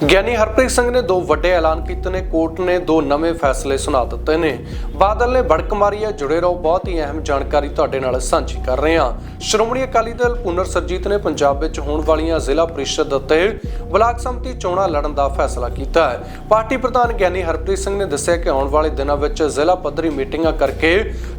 ਗਿਆਨੀ ਹਰਪ੍ਰੀਤ ਸਿੰਘ ਨੇ ਦੋ ਵੱਡੇ ਐਲਾਨ ਕੀਤੇ ਨੇ। ਕੋਰਟ ਨੇ ਦੋ ਨਵੇਂ ਫੈਸਲੇ ਸੁਣਾ ਦਿੱਤੇ ਨੇ। ਬਾਦਲ ਨੇ ਭੜਕ ਮਾਰੀ ਹੈ। ਜੁੜੇ ਰਹੋ। ਬਹੁਤ ਹੀ ਅਹਿਮ ਜਾਣਕਾਰੀ ਤੁਹਾਡੇ ਨਾਲ ਸਾਂਝੀ ਕਰ ਰਹੇ ਹਾਂ। ਸ਼੍ਰੋਮਣੀ ਅਕਾਲੀ ਦਲ ਪੁਨਰ ਸਰਜੀਤ ਨੇ ਪੰਜਾਬ ਵਿੱਚ ਹੋਣ ਵਾਲੀਆਂ ਜ਼ਿਲ੍ਹਾ ਪ੍ਰੀਸ਼ਦ ਅਤੇ ਬਲਾਕ ਸੰਮਤੀ ਚੋਣਾਂ ਲੜਨ ਦਾ ਫੈਸਲਾ ਕੀਤਾ ਹੈ। ਪਾਰਟੀ ਪ੍ਰਧਾਨ ਗਿਆਨੀ ਹਰਪ੍ਰੀਤ ਸਿੰਘ ਨੇ ਦੱਸਿਆ ਕਿ ਆਉਣ ਵਾਲੇ ਦਿਨਾਂ ਵਿੱਚ ਜ਼ਿਲ੍ਹਾ ਪੱਧਰੀ ਮੀਟਿੰਗਾਂ ਕਰਕੇ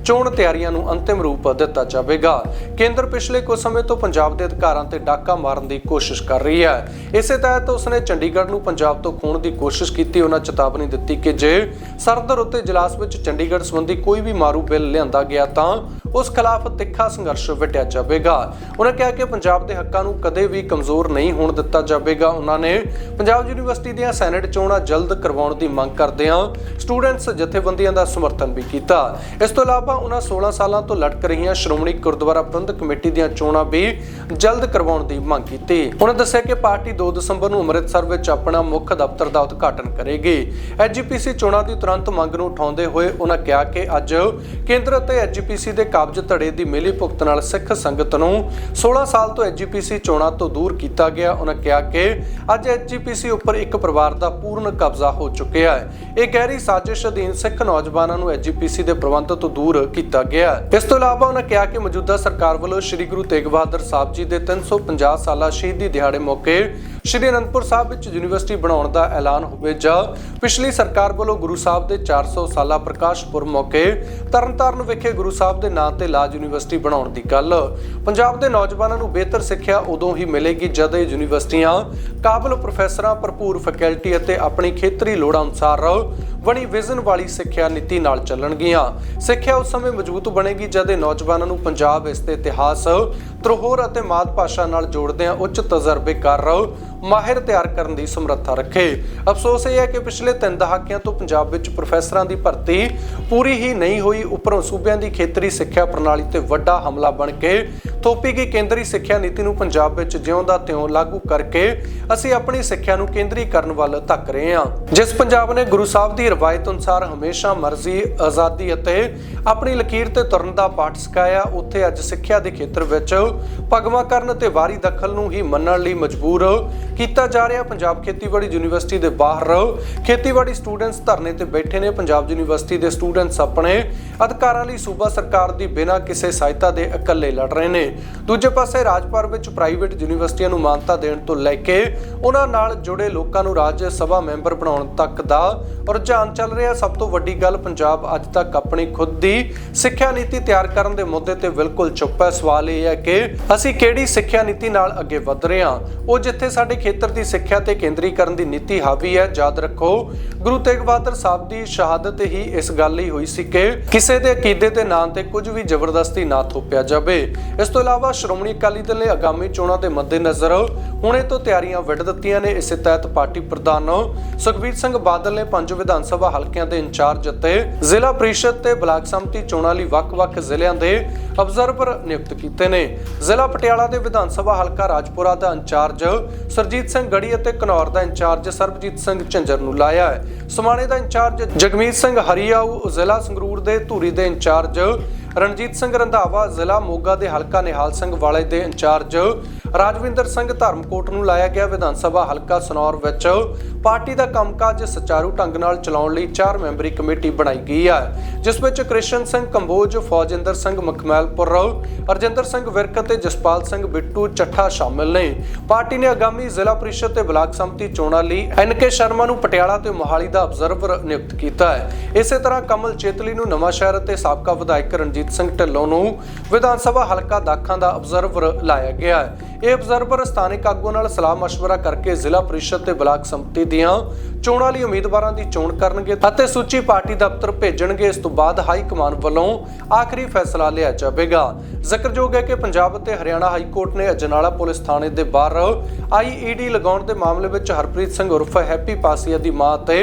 ਚੋਣ ਤਿਆਰੀਆਂ ਨੂੰ ਅੰਤਿਮ ਰੂਪ ਦਿੱਤਾ ਜਾਵੇਗਾ। ਕੇਂਦਰ ਪਿਛਲੇ ਕੁਝ ਸਮੇਂ ਤੋਂ ਪੰਜਾਬ ਦੇ ਅਧਿਕਾਰਾਂ ਤੇ ਡਾਕਾ ਮਾਰਨ ਦੀ ਕੋਸ਼ਿਸ਼ ਕਰ ਰਹੀ ਹੈ। ਇਸੇ ਤਹਿਤ ਉਸਨੇ ਚੰਡੀਗੜ੍ਹ ਨੂੰ ਪੰਜਾਬ ਤੋਂ ਖੋਣ ਦੀ ਕੋਸ਼ਿਸ਼ ਕੀਤੀ। ਉਹਨਾਂ ਚੇਤਾਵਨੀ ਦਿੱਤੀ ਕਿ ਜੇ ਸਰਦਰ ਉੱਤੇ ਇਜਲਾਸ ਵਿੱਚ ਚੰਡੀਗੜ੍ਹ ਸੰਬੰਧੀ ਕੋਈ ਵੀ ਮਾਰੂ ਬਿੱਲ ਲਿਆਂਦਾ ਗਿਆ ਤਾਂ ਉਸ ਖਿਲਾਫ ਤਿੱਖਾ ਸੰਘਰਸ਼ ਵਿੱਢਿਆ ਜਾਵੇਗਾ। ਉਹਨਾਂ ਕਿਹਾ ਕਿ ਪੰਜਾਬ ਦੇ ਹੱਕਾਂ ਨੂੰ ਕਦੇ ਵੀ ਕਮਜ਼ੋਰ ਨਹੀਂ ਹੋਣ ਦਿੱਤਾ ਜਾਵੇਗਾ। ਉਹਨਾਂ ਨੇ ਪੰਜਾਬ ਯੂਨੀਵਰਸਿਟੀ ਦੀਆਂ ਸੈਨੇਟ ਚੋਣਾਂ ਜਲਦ ਕਰਵਾਉਣ ਦੀ ਮੰਗ ਕਰਦਿਆਂ ਸਟੂਡੈਂਟਸ ਜਥੇਬੰਦੀਆਂ ਦਾ ਸਮਰਥਨ ਵੀ ਕੀਤਾ। ਇਸ ਤੋਂ ਇਲਾਵਾ ਉਹਨਾਂ 16 ਸਾਲਾਂ ਤੋਂ ਲਟਕ ਰਹੀਆਂ ਸ਼੍ਰੋਮਣੀ ਗੁਰਦੁਆਰਾ ਪ੍ਰਬੰਧਕ ਕਮੇਟੀ ਦੀਆਂ ਚੋਣਾਂ ਵੀ ਜਲਦ ਕਰਵਾਉਣ ਦੀ ਮੰਗ ਕੀਤੀ। ਉਹਨਾਂ ਦੱਸਿਆ ਕਿ ਪਾਰਟੀ 2 ਦਸੰਬਰ ਨੂੰ ਅੰਮ੍ਰਿਤਸਰ ਵਿੱਚ ਆਪਣਾ ਮੁੱਖ ਦਫ਼ਤਰ ਦਾ ਉਦਘਾਟਨ ਕਰੇਗੀ। ਐਜੀਪੀਸੀ ਚੋਣਾਂ ਦੀ ਤੁਰੰਤ ਮੰਗ ਨੂੰ ਉਠਾਉਂਦੇ ਹੋਏ ਉਹਨਾਂ ਕਿਹਾ ਕਿ ਅੱਜ ਕੇਂਦਰ ਅਤੇ ਐਜੀਪੀਸੀ ਦੇ ਕਾਬਜ ਧੜੇ ਦੀ ਮਿਲੀ ਭੁਗਤ ਨਾਲ ਸਿੱਖ ਸੰਗਤ ਨੂੰ 16 ਸਾਲ ਤੋਂ ਐਜੀਪੀਸੀ ਚੋਣਾਂ ਤੋਂ ਦੂਰ ਕੀਤਾ ਗਿਆ। ਉਹਨਾਂ ਕਿਹਾ ਕਿ ਅੱਜ ਐਜੀਪੀਸੀ ਉੱਪਰ ਇੱਕ ਪਰਿਵਾਰ ਦਾ ਪੂਰਨ ਕਬਜ਼ਾ ਹੋ ਚੁੱਕਿਆ ਹੈ। ਇਹ ਗਹਿਰੀ ਸਾਜ਼ਿਸ਼ ਅਧੀਨ ਸਿੱਖ ਨੌਜਵਾਨਾਂ ਨੂੰ ਐਜੀਪੀਸੀ ਦੇ ਪ੍ਰਬੰਧ ਤੋਂ ਦੂਰ ਕੀਤਾ ਗਿਆ। ਇਸ ਤੋਂ ਇਲਾਵਾ ਉਹਨਾਂ ਕਿਹਾ ਕਿ ਮੌਜੂਦਾ ਸਰਕਾਰ ਵੱਲੋਂ ਸ੍ਰੀ ਗੁਰੂ ਤੇਗ ਬਹਾਦਰ ਸਾਹਿਬ ਜੀ ਦੇ 350 ਸਾਲਾ ਸ਼ਹੀਦੀ ਦਿਹਾੜੇ ਮੌਕੇ ਸ਼੍ਰੀ ਅਨੰਦਪੁਰ ਸਾਹਿਬ ਵਿੱਚ ਯੂਨੀਵਰਸਿਟੀ ਬਣਾਉਣ ਦਾ ਐਲਾਨ ਹੋਵੇ ਜਾਂ ਪਿਛਲੀ ਸਰਕਾਰ ਵੱਲੋਂ ਗੁਰੂ ਸਾਹਿਬ ਦੇ 400 ਸਾਲਾ ਪ੍ਰਕਾਸ਼ ਪੁਰਬ ਮੌਕੇ ਤਰਨਤਾਰਨ ਵਿਖੇ ਗੁਰੂ ਸਾਹਿਬ ਦੇ ਨਾਂ ਤੇ ਲਾਜ ਯੂਨੀਵਰਸਿਟੀ ਬਣਾਉਣ ਦੀ ਗੱਲ। ਪੰਜਾਬ ਦੇ ਨੌਜਵਾਨਾਂ ਨੂੰ ਬਿਹਤਰ ਸਿੱਖਿਆ ਉਦੋਂ ਹੀ ਮਿਲੇਗੀ ਜਦ ਇਹ ਯੂਨੀਵਰਸਿਟੀਆਂ ਕਾਬਲ ਪ੍ਰੋਫੈਸਰਾਂ, ਭਰਪੂਰ ਫੈਕਲਟੀ ਅਤੇ ਆਪਣੀ ਖੇਤਰੀ ਲੋੜਾਂ ਅਨੁਸਾਰ ਬਣੀ ਵਿਜ਼ਨ ਵਾਲੀ ਸਿੱਖਿਆ ਨੀਤੀ ਨਾਲ ਚੱਲਣਗੀਆਂ। ਸਿੱਖਿਆ ਉਸ ਸਮੇਂ ਮਜ਼ਬੂਤ ਬਣੇਗੀ ਜਦ ਇਹ ਨੌਜਵਾਨਾਂ ਨੂੰ ਪੰਜਾਬ ਇਸ ਦੇ ਇਤਿਹਾਸ ਤਰਹੋਰ ਅਤੇ ਮਾਤ ਭਾਸ਼ਾ ਨਾਲ ਜੋੜਦਿਆਂ ਉੱਚ ਤਜਰਬੇਕਾਰ ਮਾਹਿਰ ਤਿਆਰ ਕਰਨ ਦੀ ਸਮਰੱਥਾ ਰੱਖੇ। ਅਫਸੋਸ ਇਹ ਹੈ ਕਿ ਪਿਛਲੇ ਤਿੰਨ ਦਹਾਕਿਆਂ ਤੋਂ ਪੰਜਾਬ ਵਿੱਚ ਪ੍ਰੋਫੈਸਰਾਂ ਦੀ ਭਰਤੀ ਪੂਰੀ ਹੀ ਨਹੀਂ ਹੋਈ, ਉੱਪਰੋਂ ਸੂਬਿਆਂ ਦੀ ਖੇਤਰੀ ਸਿੱਖਿਆ ਪ੍ਰਣਾਲੀ ਤੇ ਵੱਡਾ ਹਮਲਾ ਬਣ ਕੇ ਥੋਪੀ ਗਈ ਕੇਂਦਰੀ ਸਿੱਖਿਆ ਨੀਤੀ ਨੂੰ ਪੰਜਾਬ ਵਿੱਚ ਜਿਉਂ ਦਾ ਤਿਉਂ ਲਾਗੂ ਕਰਕੇ ਅਸੀਂ ਆਪਣੀ ਸਿੱਖਿਆ ਨੂੰ ਕੇਂਦਰੀਕਰਨ ਵੱਲ ਧੱਕ ਰਹੇ ਹਾਂ। ਜਿਸ ਪੰਜਾਬ ਨੇ ਗੁਰੂ ਸਾਹਿਬ ਦੀ ਰਵਾਇਤ ਅਨੁਸਾਰ ਹਮੇਸ਼ਾ ਮਰਜ਼ੀ, ਆਜ਼ਾਦੀ ਅਤੇ ਆਪਣੀ ਲਕੀਰ ਤੇ ਤੁਰਨ ਦਾ ਪਾਠ ਸਿਖਾਇਆ, ਉੱਥੇ ਅੱਜ ਸਿੱਖਿਆ ਦੇ ਖੇਤਰ ਵਿੱਚ ਭਗਵਾਕਰਨ ਤੇ ਵਾਰੀ ਦਖਲ ਨੂੰ ਹੀ ਮੰਨਣ ਲਈ ਮਜਬੂਰ ਕੀਤਾ ਜਾ ਰਿਹਾ। ਪੰਜਾਬ ਖੇਤੀਬਾੜੀ ਯੂਨੀਵਰਸਿਟੀ ਦੇ ਬਾਹਰ ਖੇਤੀਬਾੜੀ ਸਟੂਡੈਂਟਸ ਧਰਨੇ ਤੇ ਬੈਠੇ ਨੇ। ਪੰਜਾਬ ਯੂਨੀਵਰਸਿਟੀ ਦੇ ਸਟੂਡੈਂਟਸ ਆਪਣੇ ਅਧਿਕਾਰਾਂ ਲਈ ਸੂਬਾ ਸਰਕਾਰ ਦੀ ਬਿਨਾਂ ਕਿਸੇ ਸਹਾਇਤਾ ਦੇ ਇਕੱਲੇ ਲੜ ਰਹੇ ਨੇ। ਦੂਜੇ ਪਾਸੇ ਰਾਜਪਾਲ ਵਿੱਚ ਪ੍ਰਾਈਵੇਟ ਯੂਨੀਵਰਸਿਟੀਆਂ ਨੂੰ ਮਾਨਤਾ ਦੇਣ ਤੋਂ ਲੈ ਕੇ ਉਹਨਾਂ ਨਾਲ ਜੁੜੇ ਲੋਕਾਂ ਨੂੰ ਰਾਜ ਸਭਾ ਮੈਂਬਰ ਬਣਾਉਣ ਤੱਕ ਦਾ ਰੁਝਾਨ ਚੱਲ ਰਿਹਾ। ਸਭ ਤੋਂ ਵੱਡੀ ਗੱਲ ਪੰਜਾਬ ਅੱਜ ਤੱਕ ਆਪਣੀ ਖੁਦ ਦੀ ਸਿੱਖਿਆ ਨੀਤੀ ਤਿਆਰ ਕਰਨ ਦੇ ਮੁੱਦੇ ਤੇ ਬਿਲਕੁਲ ਚੁੱਪ ਹੈ। ਸਵਾਲ ਇਹ ਹੈ ਕਿ ਅਸੀਂ ਕਿਹੜੀ ਸਿੱਖਿਆ ਨੀਤੀ ਨਾਲ ਅੱਗੇ ਵਧ ਰਹੇ ਹਾਂ? ਉਹ ਜਿੱਥੇ ਸਾਡੇ ਖੇਤਰ ਦੀ ਸਿੱਖਿਆ ਤੇ ਕੇਂਦਰੀਕਰਨ ਦੀ ਨੀਤੀ ਹਾਵੀ ਹੈ। ਯਾਦ ਰੱਖੋ, ਗੁਰੂ ਤੇਗ ਬਹਾਦਰ ਸਾਹਿਬ ਦੀ ਸ਼ਹਾਦਤ ਹੀ ਇਸ ਗੱਲ ਲਈ ਹੋਈ ਸੀ ਕਿ ਕਿਸੇ ਦੇ ਅਕੀਦੇ ਤੇ ਨਾਂ ਤੇ ਕੁਝ ਵੀ ਜ਼ਬਰਦਸਤੀ ਨਾ ਥੋਪਿਆ ਜਾਵੇ। ਇਸ ਤੋਂ ਇਲਾਵਾ ਸ਼੍ਰੋਮਣੀ ਅਕਾਲੀ ਦਲ ਨੇ ਆਗਾਮੀ ਚੋਣਾਂ ਦੇ ਮੱਦੇਨਜ਼ਰ ਹੁਣੇ ਤੋਂ ਤਿਆਰੀਆਂ ਵਿੱਢ ਦਿੱਤੀਆਂ ਨੇ। ਇਸੇ ਤਹਿਤ ਪਾਰਟੀ ਪ੍ਰਧਾਨ ਸੁਖਬੀਰ ਸਿੰਘ ਬਾਦਲ ਨੇ ਪੰਜ ਵਿਧਾਨ ਸਭਾ ਹਲਕਿਆਂ ਦੇ ਇੰਚਾਰਜ ਅਤੇ ਜ਼ਿਲ੍ਹਾ ਪ੍ਰੀਸ਼ਦ ਤੇ ਬਲਾਕ ਸੰਮਤੀ ਚੋਣਾਂ ਲਈ ਵੱਖ-ਵੱਖ ਜ਼ਿਲ੍ਹਿਆਂ ਦੇ ਅਬਜ਼ਰਵਰ ਨਿਯੁਕਤ ਕੀਤੇ ਨੇ। ਜ਼ਿਲ੍ਹਾ ਪਟਿਆਲਾ ਦੇ ਵਿਧਾਨ ਸਭਾ ਹਲਕਾ ਰਾਜਪੁਰਾ ਦਾ ਇੰਚਾਰਜ ਸਰਜੀਤ ਸਿੰਘ ਗੜੀ ਅਤੇ ਘਨੌਰ ਦਾ ਇੰਚਾਰਜ ਸਰਬਜੀਤ ਸਿੰਘ ਝੰਜਰ ਨੂੰ ਲਾਇਆ ਹੈ। ਸਮਾਣੇ ਦਾ ਇੰਚਾਰਜ ਜਗਮੀਤ ਸਿੰਘ ਹਰੀਆਊ ਜ਼ਿਲ੍ਹਾ ਸੰਗਰੂਰ ਦੇ ਧੂਰੀ ਦੇ ਇੰਚਾਰਜ ਰਣਜੀਤ ਸਿੰਘ ਰੰਧਾਵਾ ਜ਼ਿਲ੍ਹਾ ਮੋਗਾ ਦੇ ਹਲਕਾ ਨਿਹਾਲ ਸਿੰਘ ਵਾਲੇ ਦੇ ਇੰਚਾਰਜ ਰਾਜਵਿੰਦਰ ਸਿੰਘ ਧਰਮਕੋਟ ਨੂੰ ਲਾਇਆ ਗਿਆ ਵਿਧਾਨ ਸਭਾ ਹਲਕਾ ਸਨੌਰ ਵਿੱਚ। ਪਾਰਟੀ ਦਾ ਕੰਮਕਾਜ ਸੁਚਾਰੂ ਢੰਗ ਨਾਲ ਚਲਾਉਣ ਲਈ ਚਾਰ ਮੈਂਬਰੀ ਕਮੇਟੀ ਬਣਾਈ ਗਈ ਹੈ ਜਿਸ ਵਿੱਚ ਕ੍ਰਿਸ਼ਨ ਸਿੰਘ, ਕੰਬੋਜ, ਫੌਜਿੰਦਰ ਸਿੰਘ ਮਖਮੈਲਪੁਰ ਅਰਜਿੰਦਰ ਸਿੰਘ ਵਿਰਕ ਅਤੇ ਜਸਪਾਲ ਸਿੰਘ ਬਿੱਟੂ ਚੱਠਾ ਸ਼ਾਮਿਲ ਨੇ। ਪਾਰਟੀ ਨੇ ਆਗਾਮੀ ਜ਼ਿਲ੍ਹਾ ਪ੍ਰੀਸ਼ਦ ਤੇ ਬਲਾਕ ਸੰਮਤੀ ਚੋਣਾਂ ਲਈ ਐਨਕੇ ਸ਼ਰਮਾ ਨੂੰ ਪਟਿਆਲਾ ਤੇ ਮੋਹਾਲੀ ਦਾ ਅਬਜ਼ਰਵਰ ਨਿਯੁਕਤ ਕੀਤਾ ਹੈ। ਇਸੇ ਤਰ੍ਹਾਂ ਕਮਲ ਚੇਤਲੀ ਨੂੰ ਨਵਾਂ ਸ਼ਹਿਰ ਅਤੇ ਸਾਬਕਾ ਵਿਧਾਇਕ ਰਣਜੀਤ ਸਿੰਘ ਢਿੱਲੋਂ ਨੂੰ ਵਿਧਾਨ ਸਭਾ ਹਲਕਾ ਦਾਖਾਂ ਦਾ ਅਬਜ਼ਰਵਰ ਲਾਇਆ ਗਿਆ ਹੈ। ਇਹ ਅਬਜ਼ਰਵਰ ਸਥਾਨਕ ਆਗੂਆਂ ਨਾਲ ਸਲਾਹ مشਵਰਾ ਕਰਕੇ ਜ਼ਿਲ੍ਹਾ ਪ੍ਰੀਸ਼ਦ ਤੇ ਬਲਾਕ ਸੰਮਤੀ ਦੀਆਂ ਚੋਣਾਂ ਲਈ ਉਮੀਦਵਾਰਾਂ ਦੀ ਚੋਣ ਕਰਨਗੇ ਅਤੇ ਸੂਚੀ ਪਾਰਟੀ ਦਫ਼ਤਰ ਭੇਜਣਗੇ। ਇਸ ਤੋਂ ਬਾਅਦ ਹਾਈ ਕਮਾਨ ਵੱਲੋਂ ਆਖਰੀ ਫੈਸਲਾ ਲਿਆ ਜਾਵੇਗਾ। ਜ਼ਿਕਰਯੋਗ ਹੈ ਕਿ ਪੰਜਾਬ ਅਤੇ ਹਰਿਆਣਾ ਹਾਈ ਕੋਰਟ ਨੇ ਅਜਨਾਲਾ ਪੁਲਿਸ ਥਾਣੇ ਦੇ ਬਾਹਰ ਆਈਈਡੀ ਲਗਾਉਣ ਦੇ ਮਾਮਲੇ ਵਿੱਚ ਹਰਪ੍ਰੀਤ ਸਿੰਘ ਉਰਫ ਹੈਪੀ ਪਾਸੀਆ ਦੀ ਮਾਂ ਤੇ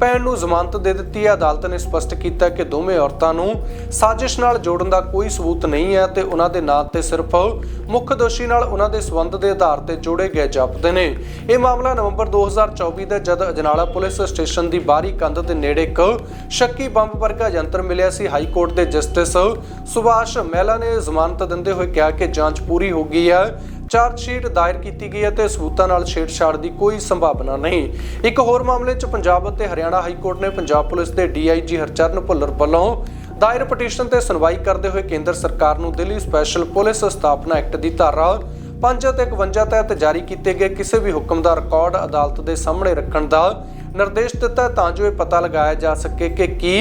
ਭੈਣ ਨੂੰ ਜ਼ਮਾਨਤ ਦੇ ਦਿੱਤੀ ਹੈ। ਅਦਾਲਤ ਨੇ ਸਪਸ਼ਟ ਕੀਤਾ ਕਿ ਦੋਵੇਂ ਔਰਤਾਂ ਨੂੰ ਸਾਜ਼ਿਸ਼ ਨਾਲ ਜੋੜਨ ਦਾ ਕੋਈ ਸਬੂਤ ਨਹੀਂ ਹੈ ਤੇ ਉਹਨਾਂ ਦੇ ਨਾਂ ਤੇ ਸਿਰਫ ਮੁੱਖ ਦੋਸ਼ੀ ਨਾਲ ਉਹਨਾਂ ਦੇ ਸਬੰਧ ਦੇ ਆਧਾਰ ਤੇ ਜੋੜੇ ਗਏ ਜਾਪਦੇ ਨੇ। ਇਹ ਮਾਮਲਾ ਨਵੰਬਰ 2024 ਦਾ ਜਦ ਅਜਨਾਲਾ ਪੁਲਿਸ ਸਟੇਸ਼ਨ ਦੀ ਬਾਹਰੀ ਕੰਧ ਦੇ ਨੇੜੇ ਇੱਕ ਸ਼ੱਕੀ ਬੰਬ ਵਰਗਾ ਯੰਤਰ ਮਿਲਿਆ ਸੀ। ਹਾਈ ਕੋਰਟ ਦੇ ਜਸਟਿਸ ਸੁਭਾਸ਼ ਮਹਿਲਾ ਨੇ ਜ਼ਮਾਨਤ ਦਿੰਦੇ ਹੋਏ ਕਿਹਾ ਕਿ ਜਾਂਚ ਪੂਰੀ ਹੋ ਗਈ ਹੈ। ਚਾਰਜ ਸ਼ੀਟ ਦਾਇਰ ਕੀਤੀ ਗਈ ਹੈ ਤੇ ਸਬੂਤਾਂ ਨਾਲ ਛੇੜਛਾੜ ਦੀ ਕੋਈ ਸੰਭਾਵਨਾ ਨਹੀਂ। ਇੱਕ ਹੋਰ ਮਾਮਲੇ 'ਚ ਪੰਜਾਬ ਅਤੇ ਹਰਿਆਣਾ ਹਾਈ ਕੋਰਟ ਨੇ ਪੰਜਾਬ ਪੁਲਿਸ ਦੇ ਡੀਆਈਜੀ ਹਰਚਰਨ ਭੁੱਲਰ ਵੱਲੋਂ ਦਾਇਰ ਪਟੀਸ਼ਨ ਤੇ ਸੁਣਵਾਈ ਕਰਦੇ ਹੋਏ ਕੇਂਦਰ ਸਰਕਾਰ ਨੂੰ ਦਿੱਲੀ ਸਪੈਸ਼ਲ ਪੁਲਿਸ ਸਥਾਪਨਾ ਐਕਟ ਦੀ ਧਾਰਾ 5 ਅਤੇ 51 ਤਹਿਤ ਜਾਰੀ ਕੀਤੇ ਗਏ ਕਿਸੇ ਵੀ ਹੁਕਮ ਦਾ ਰਿਕਾਰਡ ਅਦਾਲਤ ਦੇ ਸਾਹਮਣੇ ਰੱਖਣ ਦਾ ਨਿਰਦੇਸ਼ ਦਿੱਤਾ ਤਾਂ ਜੋ ਇਹ ਪਤਾ ਲਗਾਇਆ ਜਾ ਸਕੇ ਕਿ ਕੀ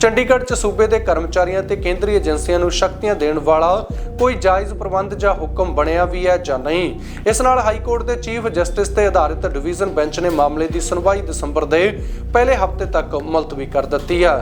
ਚੰਡੀਗੜ੍ਹ 'ਚ ਸੂਬੇ ਦੇ ਕਰਮਚਾਰੀਆਂ ਤੇ ਕੇਂਦਰੀ ਏਜੰਸੀਆਂ ਨੂੰ ਸ਼ਕਤੀਆਂ ਦੇਣ ਵਾਲਾ ਕੋਈ ਜਾਇਜ਼ ਪ੍ਰਬੰਧ ਜਾਂ ਹੁਕਮ ਬਣਿਆ ਵੀ ਹੈ ਜਾਂ ਨਹੀਂ। ਇਸ ਨਾਲ ਹਾਈ ਕੋਰਟ ਦੇ ਚੀਫ ਜਸਟਿਸ ਤੇ ਆਧਾਰਿਤ ਡਿਵੀਜ਼ਨ ਬੈਂਚ ਨੇ ਮਾਮਲੇ ਦੀ ਸੁਣਵਾਈ ਦਸੰਬਰ ਦੇ ਪਹਿਲੇ ਹਫ਼ਤੇ ਤੱਕ ਮੁਲਤਵੀ ਕਰ ਦਿੱਤੀ ਹੈ।